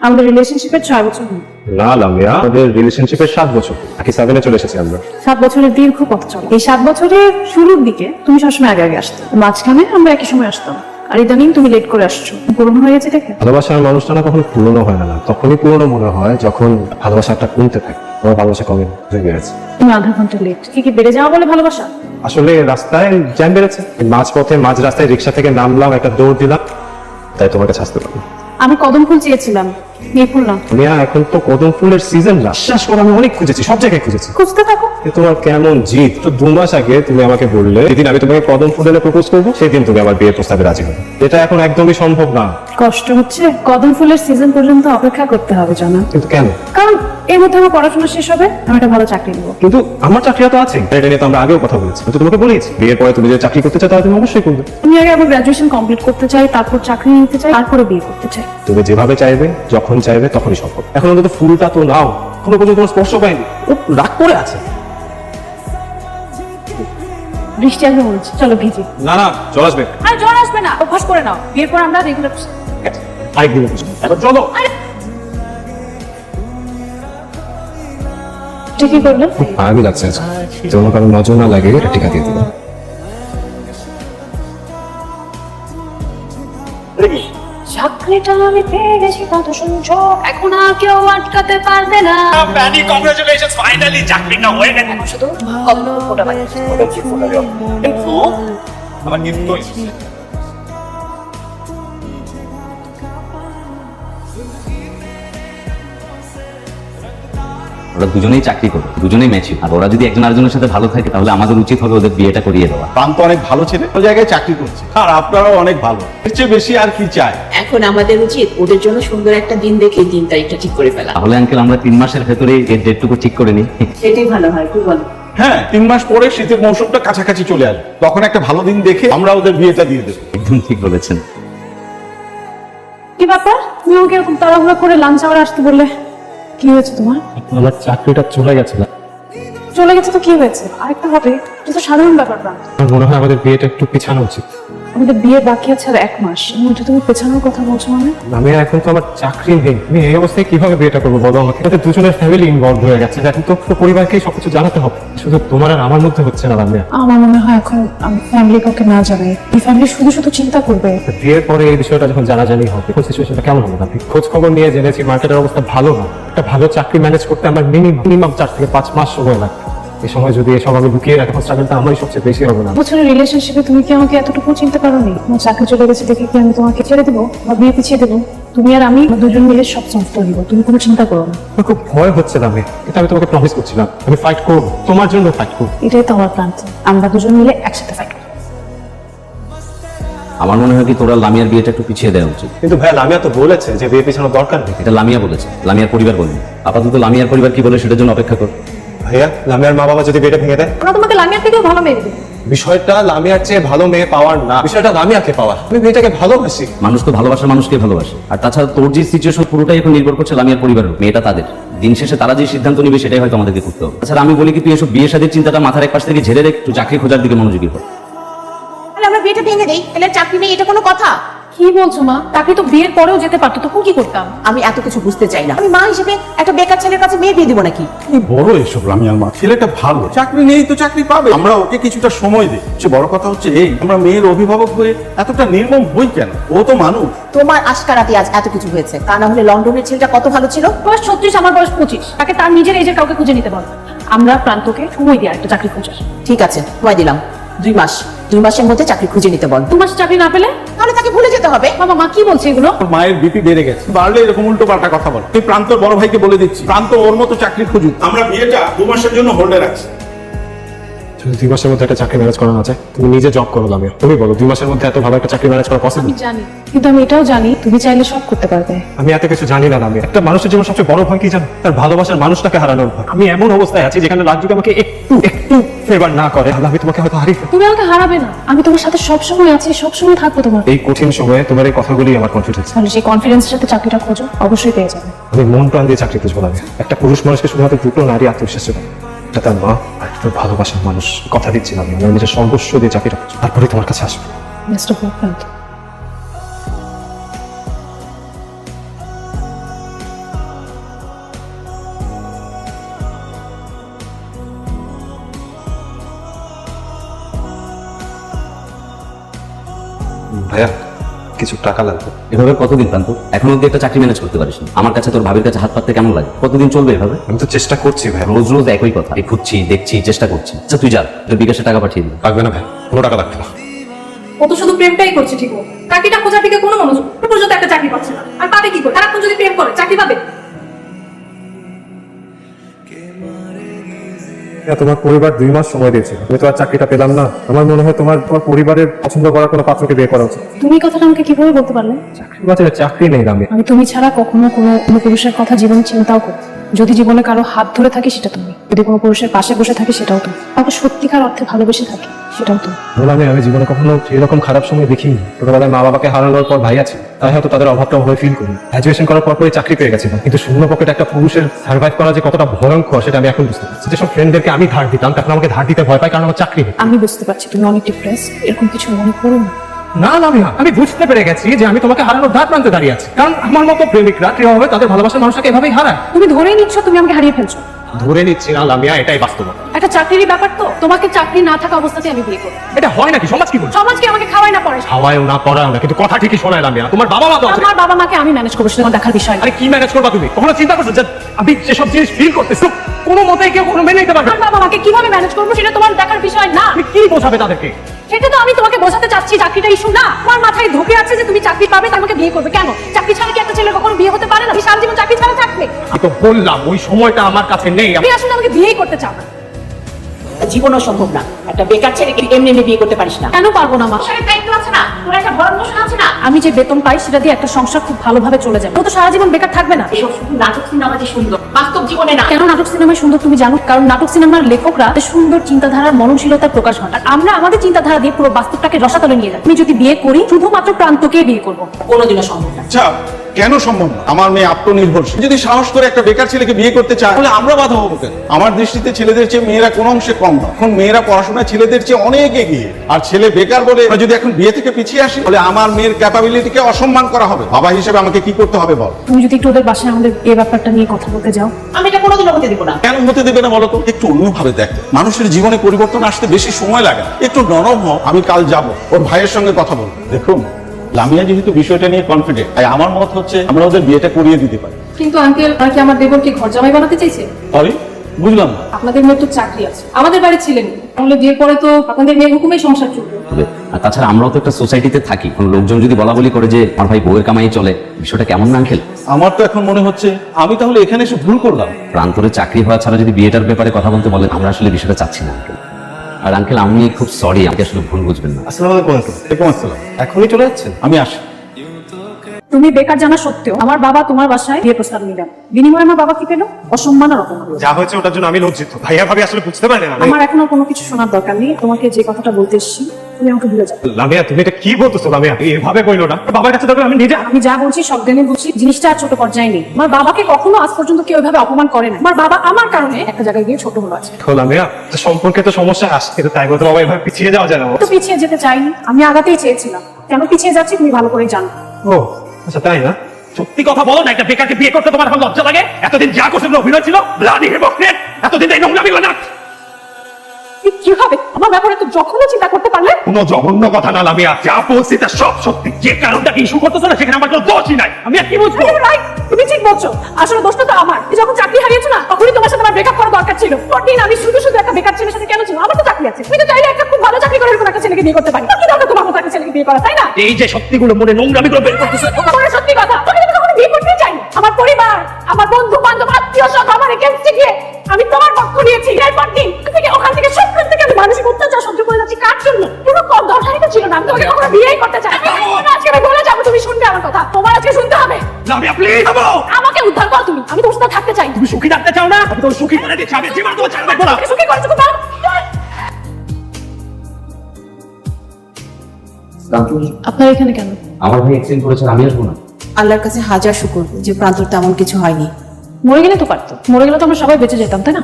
আমাদের রিলেশনশিপের ছয় বছর হলো। না লামিয়া আমাদের রিলেশনশিপের সাত বছর। নাকি সেভেনে চলে এসেছি আমরা। সাত বছরের দীর্ঘ পথ চলে। এই সাত বছরের শুরুর দিকে তুমি সবসময় আগে আগে আসতো। মাঝখানে আমরা একই সময় আসতাম। আর ইদানিং তুমি লেট করে আসছো। পুরনো হয়ে গেছে দেখে? ভালোবাসার মানুষটা না কখনো পুরনো হয় না তখনই পুরনো মনে হয় যখন ভালোবাসাটা কমতে থাকে। আমার ভালোবাসা কমে হয়ে গেছে। তুমি আধা ঘণ্টা লেট কি কি বেড়ে যাওয়া বলে ভালোবাসা? আসলে রাস্তায় জ্যাম বেড়েছে। মাঝ পথে মাঝ রাস্তায় রিক্সা থেকে নামলাম একটা দৌড় দিলাম। তাই তোমার কাছে আসতে পারি আমি কদম ফুল চেয়েছিলাম। নিয়ে না মিয়া এখন তো কদম ফুলের সিজন না। বিশ্বাস করো আমি অনেক খুঁজেছি সব জায়গায় খুঁজেছি। খুঁজতে থাকো। তোমার কেমন জিত? তো দু মাস আগে তুমি আমাকে বললে যেদিন আমি তোমাকে কদম ফুল এনে প্রপোজ করব সেদিন তুমি আমার বিয়ের প্রস্তাবে রাজি হবে। এটা এখন একদমই সম্ভব না। কষ্ট হচ্ছে। কদম ফুলের সিজন পর্যন্ত অপেক্ষা করতে হবে জানা। কিন্তু কেন? কারণ এর মধ্যে আমার পড়াশোনা শেষ হবে আমি একটা ভালো চাকরি নেব। কিন্তু আমার চাকরিটা তো আছে। এটা নিয়ে তো আমরা আগেও কথা বলেছি। আমি তো তোমাকে বলেছি বিয়ের পরে তুমি যে চাকরি করতে চাও তাহলে তুমি অবশ্যই করবে। আমি আগে আমার গ্রাজুয়েশন কমপ্লিট করতে চাই তারপর চাকরি নিতে চাই তারপরে বিয়ে করতে চাই। তুমি যেভাবে চাইবে যখন চাইবে তখনই সম্ভব। এখন অন্তত ফুলটা তো নাও। কোনো পর্যন্ত তোমার স্পর্শ পাইনি ও রাগ করে আছে। বৃষ্টি আসবে চলো ভিজি। না না চল আসবে। আর জ্বর আসবে না। অভ্যাস করে নাও। বিয়ের পর আমরা রেগুলার আরেকদিন এখন চলো। ঠিকই আমি লাগছে তোমার কারণ নজর না লাগে এটা টিকা দিয়ে দিলাম চাকরিটা আমি পেয়ে গেছি কত সুযোগ এখন আর কেউ আটকাতে পারবে না ম্যানি congratulations! ফাইনালি চাকরিটা হয়ে গেছে। শুধু কত ফোটা বাজছে কিন্তু আমার কিন্তু ওরা দুজনেই চাকরি করে দুজনেই ম্যাচিউ আর ওরা যদি একজন আরেকজনের সাথে ভালো থাকে তাহলে আমাদের উচিত হবে ওদের বিয়েটা করিয়ে দেওয়া। প্রান্ত অনেক ভালো ছেলে ওই জায়গায় চাকরি করছে। আর আপনারাও অনেক ভালো। এর চেয়ে বেশি আর কি চায়? এখন আমাদের উচিত ওদের জন্য সুন্দর একটা দিন দেখে দিন তারিখটা ঠিক করে ফেলা। তাহলে আঙ্কেল আমরা তিন মাসের ভেতরে এর ডেটটুকু ঠিক করে নিই। সেটাই ভালো হয় কি বলো। হ্যাঁ তিন মাস পরে শীতের মৌসুমটা কাছাকাছি চলে আসবে। তখন একটা ভালো দিন দেখে আমরা ওদের বিয়েটা দিয়ে দেবো। একদম ঠিক বলেছেন। কি ব্যাপার? তুমি আমাকে এরকম তাড়াহুড়া করে লাঞ্চ আওয়ার আসতে বললে। কি হয়েছে তোমার? আমার চাকরিটা চলে গেছে না। চলে গেছে তো কি হয়েছে? আরেকটা হবে এটা তো সাধারণ ব্যাপার না। আমার মনে হয় আমাদের বিয়েটা একটু পিছানো উচিত। আমাদের বিয়ে বাকি আছে আর এক মাস। মধ্যে তুমি পেছানোর কথা বলছো মানে? আমি এখন তো আমার চাকরি নেই। আমি এই অবস্থায় কীভাবে বিয়েটা করব বলো আমাকে? আমাদের দুজনের ফ্যামিলি ইনভলভ হয়ে গেছে। এখন তো পুরো পরিবারকেই সবকিছু জানাতে হবে। শুধু তোমার আর আমার মধ্যে হচ্ছে না রামিয়া। আমার মনে হয় এখন ফ্যামিলি কাউকে না জানাই। এই ফ্যামিলি শুধু শুধু চিন্তা করবে। বিয়ের পরে এই বিষয়টা যখন জানাজানি হবে তখন সিচুয়েশনটা কেমন হবে আপনি খোঁজ খবর নিয়ে জেনেছি মার্কেটের অবস্থা ভালো না। একটা ভালো চাকরি ম্যানেজ করতে আমার মিনিমাম মিনিমাম চার থেকে পাঁচ মাস সময় লাগবে। এই সময় যদি এসব আমি লুকিয়ে রাখি স্ট্রাগলটা আমারই সবচেয়ে বেশি হবে না। বছরের রিলেশনশিপে তুমি কি আমাকে এতটুকু চিনতে পারোনি? তোমার চাকরি চলে গেছে দেখে কি আমি তোমাকে ছেড়ে দেবো বা বিয়ে পিছিয়ে দেবো? তুমি আর আমি দুজন মিলে সব সলভ করে দিব তুমি কোনো চিন্তা করো না। আমার খুব ভয় হচ্ছে না আমি এটা আমি তোমাকে প্রমিস করছিলাম। আমি ফাইট করব তোমার জন্য ফাইট করব। এটাই তো আমার প্রান্ত আমরা দুজন মিলে একসাথে ফাইট করব। আমার মনে হয় কি তোরা লামিয়ার বিয়েটা একটু পিছিয়ে দেওয়া উচিত। কিন্তু ভাই লামিয়া তো বলেছে যে বিয়ে পিছানোর দরকার নেই। এটা লামিয়া বলেছে লামিয়ার পরিবার বলেনি। আপাতত লামিয়ার পরিবার কি বলে সেটার জন্য অপেক্ষা কর। ভাইয়া লামিয়ার মা বাবা যদি বিয়েটা ভেঙে দেয়? ওরা তোমাকে লামিয়ার থেকেও ভালো মেয়ে দেবে। বিষয়টা লামিয়ার চেয়ে ভালো মেয়ে পাওয়ার না। বিষয়টা লামিয়াকে পাওয়ার। আমি মেয়েটাকে ভালোবাসি। মানুষ তো ভালোবাসার মানুষকে ভালোবাসে। আর তাছাড়া তোর যে সিচুয়েশন পুরোটাই এখন নির্ভর করছে লামিয়ার পরিবারের মেয়েটা তাদের। দিন শেষে তারা যে সিদ্ধান্ত নিবে সেটাই হয়তো আমাদেরকে করতে হবে। তাছাড়া আমি বলি কি তুই এসব বিয়ে শাদীর চিন্তাটা মাথার এক পাশ থেকে ঝেড়ে রেখ তুই চাকরি খোঁজার দিকে মনোযোগী হো। তাহলে আমরা বিয়েটা ভেঙে দেই? তাহলে চাকরি নেই এটা কোনো কথা? কি বলছো মা? তাকে তো বিয়ের পরেও যেতে পারতো তখন কি করতাম? আমি এত কিছু বুঝতে চাই না। আমি মা হিসেবে একটা বেকার ছেলের কাছে মেয়ে বিয়ে দিব নাকি? কি বড় এসব রামিয়ার মা। ছেলেটা ভালো। চাকরি নেই তো চাকরি পাবে। আমরা ওকে কিছুটা সময় দিই। সে বড় কথা হচ্ছে এই আমরা মেয়ের অভিভাবক হয়ে এতটা নির্মম হই কেন? ও তো মানুষ। তোমার আশকারাতে আজ এত কিছু হয়েছে। তা না হলে লন্ডনের ছেলেটা কত ভালো ছিল? বয়স ছত্রিশ আমার বয়স পঁচিশ। তাকে তার নিজের এজের কাউকে খুঁজে নিতে বল আমরা প্রান্তকে সময় দিয়ে একটা চাকরি খোঁজার। ঠিক আছে সময় দিলাম। দুই মাস। দুই মাসের মধ্যে চাকরি খুঁজে নিতে বল। দু মাস চাকরি না পেলে? তাহলে তাকে ভুলে যেতে হবে। বাবা মা কি বলছে এগুলো? ওর মায়ের বিপি বেড়ে গেছে। বাড়লে এরকম উল্টো পাল্টা কথা বল। তুই প্রান্তর বড় ভাইকে বলে দিচ্ছি। প্রান্ত ওর মতো চাকরি খুঁজুক। আমরা বিয়েটা দু মাসের জন্য হোল্ডে রাখছি। যদি দুই মাসের মধ্যে একটা চাকরি ম্যানেজ করা না যায় তুমি নিজে জব করো তুমি বলো দুই মাসের মধ্যে এত ভালো একটা চাকরি ম্যানেজ করা পসিবল আমি জানি কিন্তু আমি এটাও জানি তুমি চাইলে সব করতে পারবে। আমি এত কিছু জানি না লামিয়া একটা মানুষের জীবন সবচেয়ে বড় ভয় কি জানো? তার ভালোবাসার মানুষটাকে হারানোর ভয়। আমি এমন অবস্থায় আছি যেখানে লাভ যদি আমাকে একটু একটু ফেভার না করে। তাহলে আমি তোমাকে হয়তো হারিয়ে তুমি আমাকে হারাবে না। আমি তোমার সাথে সব সময় আছি সব সময় থাকব তোমার। এই কঠিন সময়ে তোমার এই কথাগুলি আমার কনফিডেন্স তাহলে সেই কনফিডেন্সের সাথে চাকরিটা খোঁজো অবশ্যই পেয়ে যাবে। আমি মন প্রাণ দিয়ে চাকরি খুঁজবো লামিয়া একটা পুরুষ মানুষকে শুধুমাত্র দুটো নারী আত্মবিশ্বাস এটা তার মা আর তোর ভালোবাসার মানুষ কথা দিচ্ছি আমি। আমার নিজের সর্বস্ব দিয়ে চাকরিটা তারপরে তোমার কাছে আসব। মিস্টার কিছু টাকা লাগবে। এভাবে কতদিন প্রান্ত এখন অব্দি একটা চাকরি ম্যানেজ করতে পারিস না। আমার কাছে তোর ভাবির কাছে হাত পাততে কেমন লাগে? কতদিন চলবে এভাবে? আমি তো চেষ্টা করছি ভাই। রোজ রোজ একই কথা। এই খুঁজছি দেখছি চেষ্টা করছি। আচ্ছা তুই যা তোর বিকাশে টাকা পাঠিয়ে দিবি লাগবে না ভাই কোনো টাকা লাগবে না। ও তো শুধু প্রেমটাই করছে ঠিক মতো কাকিটা খোঁজার দিকে কোনো মনোযোগ। পর্যন্ত একটা চাকরি পাচ্ছে না। আর পাবে কি করে? সারাক্ষণ যদি প্রেম করে চাকরি পাবে? তোমার পরিবার দুই মাস সময় দিয়েছে। তুমি তো আর চাকরিটা পেলাম না। আমার মনে হয় তোমার তোমার পরিবারের পছন্দ করার কোনো পাত্রকে বিয়ে করা উচিত। তুমি এই কথাটা আমাকে কীভাবে বলতে পারলে? চাকরি বাজারে চাকরি নেই আমি। আমি তুমি ছাড়া কখনো কোনো কোনো পুরুষের কথা জীবন চিন্তাও করি না। যদি জীবনে কারও হাত ধরে থাকি সেটা তুমি। যদি কোনো পুরুষের পাশে বসে থাকি সেটাও তুমি। কাউকে সত্যিকার অর্থে ভালোবেসে থাকি সেটাও তুমি। বললাম আমি আমি জীবনে কখনো এরকম খারাপ সময় দেখিনি। ছোটবেলায় মা বাবাকে হারানোর পর ভাই আছে তাই হয়তো তাদের অভাবটা হয়ে ফিল করি। গ্রাজুয়েশন করার পর পরে চাকরি পেয়ে গেছিলাম কিন্তু শূন্য পকেটে একটা পুরুষের সার্ভাইভ করা যে কতটা ভয়ঙ্কর সেটা আমি এখন বুঝতে পারছি। যেসব ফ্রেন্ডদেরকে আমি ধার দিতাম তখন আমাকে ধার দিতে ভয় পাই কারণ আমার চাকরি নেই আমি বুঝতে পারছি তুমি অনেক ডিপ্রেস এরকম কিছু মনে করো না। না না আমি আমি বুঝতে পেরে গেছি যে আমি তোমাকে হারানোর ধার প্রান্তে দাঁড়িয়ে আছি। কারণ আমার মতো প্রেমিকরা কীভাবে তাদের ভালোবাসার মানুষকে এভাবেই হারায়। তুমি ধরেই নিচ্ছ তুমি আমাকে হারিয়ে ফেলছো। ধরে নিচ্ছি না লামিয়া এটাই বাস্তবতা। একটা চাকরিরই ব্যাপার তো। তোমাকে চাকরি না থাকা অবস্থাতে আমি বিয়ে করব। এটা হয় নাকি? সমাজ কি বলছে? সমাজকে আমাকে খাওয়াই না পড়ে খাওয়ায়ও না পড়ায়ও না কিন্তু কথা ঠিকই শোনায় লামিয়া। তোমার বাবা মা তো আছে। আমার বাবা মাকে আমি ম্যানেজ করব সেটা দেখার বিষয়। আরে কি ম্যানেজ করবা তুমি? কখনো চিন্তা করছ যে আমি যেসব জিনিস ফিল করতেছি কোনো মতেই কেউ কোনো মেনে নিতে পারবে না। বাবা মাকে কীভাবে ম্যানেজ করব সেটা তোমার দেখার বিষয় না। তুমি কি বোঝাবে তাদেরকে? সেটা তো আমি তোমাকে বোঝাতে চাচ্ছি চাকরিটা ইস্যু না। তোমার মাথায় ধোকে আছে যে তুমি চাকরি পাবে তোমাকে আমাকে বিয়ে করবে। কেন? চাকরি ছাড়া কি একটা ছেলে কখনো বিয়ে হতে পারে না? সারা জীবন চাকরি ছাড়া থাকবে। আমি তো বললাম ওই সময়টা আমার কাছে নেই। আমি আসলে আমাকে বিয়ে করতে চাও না। জীবনও সম্ভব না। একটা বেকার ছেলেকে এমনি এমনি বিয়ে করতে পারিস না। কেন পারব না মা? সংসারের দায়িত্ব আছে না? তোর একটা ভরণ পোষণ আছে না? যে বেতন পাই সেটা দিয়ে একটা সংসার খুব ভালোভাবে চলে যাবে। ও তো সারা জীবন বেকার থাকবে না। এসব শুধু নাটক সিনেমাতে সুন্দর। বাস্তব জীবনে না। কেন নাটক সিনেমায় সুন্দর তুমি জানো? কারণ নাটক সিনেমার লেখকরা সুন্দর চিন্তাধারার মননশীলতার প্রকাশ ঘটায় আর আমরা আমাদের চিন্তাধারা দিয়ে পুরো বাস্তবটাকে রসাতলে নিয়ে যাই। আমি যদি বিয়ে করি শুধুমাত্র প্রান্তকে বিয়ে করব। কোনোদিনও সম্ভব না। আচ্ছা কেন সম্ভব না? আমার মেয়ে আত্মনির্ভরশীল। যদি সাহস করে একটা বেকার ছেলেকে বিয়ে করতে চায় তাহলে আমরা বাধা হব কেন? আমার দৃষ্টিতে ছেলেদের চেয়ে মেয়েরা কোনো অংশে কম না। এখন মেয়েরা পড়াশোনায় ছেলেদের চেয়ে অনেক এগিয়ে। আর ছেলে বেকার বলে আমরা যদি এখন বিয়ে থেকে পিছিয়ে আসি তাহলে আমার মেয়ের ক্যাপাবিলিটিকে অসম্মান করা হবে। বাবা হিসেবে আমাকে কি করতে হবে বল? তুমি যদি একটু ওদের বাসায় আমাদের এই ব্যাপারটা নিয়ে কথা বলতে যাও। আমি এটা কোনোদিনও হতে দিব না। কেন হতে দেবে না বলতো একটু অন্যভাবে দেখ। মানুষের জীবনে পরিবর্তন আসতে বেশি সময় লাগে একটু নরম হও আমি কাল যাব। ওর ভাইয়ের সঙ্গে কথা বলব। দেখুন লামিয়া যেহেতু বিষয়টা নিয়ে কনফিডেন্ট তাই আমার মত হচ্ছে আমরা ওদের বিয়েটা করিয়ে দিতে পারি। কিন্তু আঙ্কেল আর কি আমার দেবরকে ঘর জামাই বানাতে চাইছে? সরি বুঝলাম আপনাদের মেয়ের তো চাকরি আছে। আমাদের বাড়ি ছিলেন তাহলে বিয়ের পরে তো আপনাদের মেয়ের হুকুমেই সংসার চলবে। আর তাছাড়া আমরাও তো একটা সোসাইটিতে থাকি। কোনো লোকজন যদি বলা বলি করে যে আমার ভাই বউয়ের কামাই চলে বিষয়টা কেমন না আঙ্কেল? আমার তো এখন মনে হচ্ছে আমি তাহলে এখানে এসে ভুল করলাম। প্রান্তরে চাকরি হওয়া ছাড়া যদি বিয়েটার ব্যাপারে কথা বলতে বলেন আমরা আসলে বিষয়টা চাচ্ছি না আঙ্কেল। আর আঙ্কেল আমি খুব সরি আমাকে আসলে ভুল বুঝবেন না। আসসালামু আলাইকুম আঙ্কেল। আসসালাম। এখনই চলে যাচ্ছেন? আমি আসি। তুমি বেকার জানা সত্ত্বেও আমার বাবা তোমার বাসায় বিয়ে প্রস্তাব নিলাম। বিনিময়ে আমার বাবা কি পেল? অসম্মান আর অপমান যা হয়েছে ওটার জন্য আমি লজ্জিত। ভাইয়া ভাবি আসলে বুঝতে পারি না। আমার এখনও কোনো কিছু শোনার দরকার নেই। তোমাকে যে কথাটা বলতে এসেছি তুমি আমাকে ভুলে যাও। লামিয়া তুমি এটা কি বলতেছো লামিয়া? এভাবে কইলো না। বাবার কাছে দেখো আমি নিজে আমি যা বলছি সব জ্ঞানে বলছি জিনিসটা আর ছোট পর্যায়ে নেই। আমার বাবাকে কখনো আজ পর্যন্ত কেউ এভাবে অপমান করে না আমার বাবা আমার কারণে একটা জায়গায় গিয়ে ছোট হলো আছে তো লামিয়া তো সম্পর্কে তো সমস্যা আসছে কিন্তু তাই বলতে বাবা এভাবে পিছিয়ে যাওয়া যায় না। তো পিছিয়ে যেতে চাইনি। আমি আগাতেই চেয়েছিলাম। কেন পিছিয়ে যাচ্ছি তুমি ভালো করেই জানো। ও আচ্ছা তাই না? সত্যি কথা বলো না একটা বেকারকে বিয়ে করতে তোমার এখন লজ্জা লাগে? এতদিন যা করছে অভিনয় ছিল? ব্লাডি হিপোক্রেট এতদিন এই নোংরামি না কি- হবে? আমার ব্যাপারে তো যখনও চিন্তা করতে পারলে? কোনো জঘন্য কথা না লামিয়া। যা বলছি তা সব সত্যি। যে কারণটাকে ইস্যু করতেছো না সেখানে আমার কোনো দোষই নাই। আমি আর কি বুঝব? তুমি ঠিক বলছো। আসলে দোষটা তো আমার। যখন চাকরি হারিয়েছো না তখনই তোমার আমার ব্রেকআপ করা দরকার ছিল। দিন আমি শুধু শুধু একটা বেকার ছেলের সাথে কেন ছিল আমার তো চাকরি আছে। তুমি তো চাইলে একটা খুব ভালো চাকরি করে এরকম একটা ছেলেকে বিয়ে করতে পারি। কি দরকার তোমার মতো একটা ছেলেকে বিয়ে করা তাই না? এই যে সত্যিগুলো মনে নোংরামি করে বের করতেছো। তোমার সত্যি কথা। তুমি তো কখনো বিয়ে করতেই চাইনি। আমার পরিবার আমার বন্ধু বান্ধব আত্মীয় সব আমার এগেনস্টে গিয়ে আমি তোমার পক্ষ নিয়েছি। এরপর দিন থেকে ওখান থেকে সবখান থেকে আমি মানসিক অত্যাচার সহ্য করে যাচ্ছি। কার জন্য? কোনো কম দরকারই তো ছিল না। আমি তোমাকে কখনো বিয়েই করতে চাই না। আজকে আমি বলে যাব তুমি শুনবে আমার কথা। তোমার আজকে শুনতে হবে। লামিয়া প্লিজ আমাকে উদ্ধার করো তুমি। আমি তোমার সাথে থাকতে চাই। তুমি সুখী থাকতে চাও না? আমি তো সুখী করে দিচ্ছি আমি জীবন তোমার ছাড়বে না। সুখী কোথাও আপনার এখানে কেন? আমার ভাই এক্সিডেন্ট করেছে আমি আসব না। আল্লাহর কাছে হাজার শুকুর যে প্রান্তর তেমন কিছু হয়নি। মরে গেলে তো পারতো। মরে গেলে তো আমরা সবাই বেঁচে যেতাম তাই না?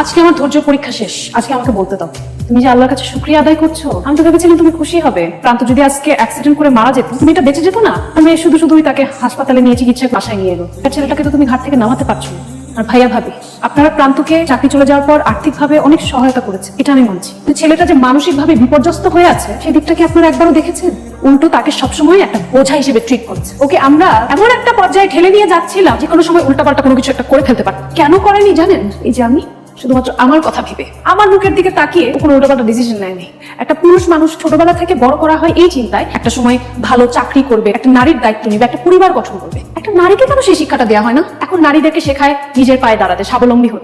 আজকে আমার ধৈর্য পরীক্ষা শেষ। আজকে আমাকে বলতে দাও। তুমি যে আল্লাহর কাছে শুক্রিয়া আদায় করছ আমি তো ভেবেছিলাম তুমি খুশি হবে। প্রান্ত যদি আজকে অ্যাক্সিডেন্ট করে মারা যেত তুমি এটা বেঁচে যেত না? আমি শুধু শুধুই তাকে হাসপাতালে নিয়ে চিকিৎসা বাসায় নিয়ে এলো। তার ছেলেটাকে তো তুমি ঘাট থেকে নামাতে পারছ না। আর ভাইয়া ভাবি। আপনারা প্রান্তকে চাকরি চলে যাওয়ার পর আর্থিকভাবে অনেক সহায়তা করেছে, এটা আমি মানছি। ছেলেটা যে মানসিকভাবে বিপর্যস্ত হয়ে আছে সেই দিকটা কি আপনারা একবারও দেখেছেন? উল্টো তাকে সবসময় একটা বোঝা হিসেবে ট্রিট করছে। ওকে আমরা এমন একটা পর্যায়ে ঠেলে নিয়ে যাচ্ছিলাম যে কোনো সময় উল্টাপাল্টা কোনো কিছু একটা করে ফেলতে পারত কেন করেনি জানেন? এই যে আমি শুধুমাত্র আমার কথা ভেবে। আমার মুখের দিকে তাকিয়ে কোনো উল্টোপাল্টা ডিসিশন নেয়নি। একটা পুরুষ মানুষ ছোটবেলা থেকে বড় করা হয় এই চিন্তায় একটা সময় ভালো চাকরি করবে, একটা নারীর দায়িত্ব নেবে, একটা পরিবার গঠন করবে। একটা নারীকে কেন সেই শিক্ষাটা দেওয়া হয় না? এখন নারীদেরকে শেখায় নিজের পায়ে দাঁড়াতে, স্বাবলম্বী হতে।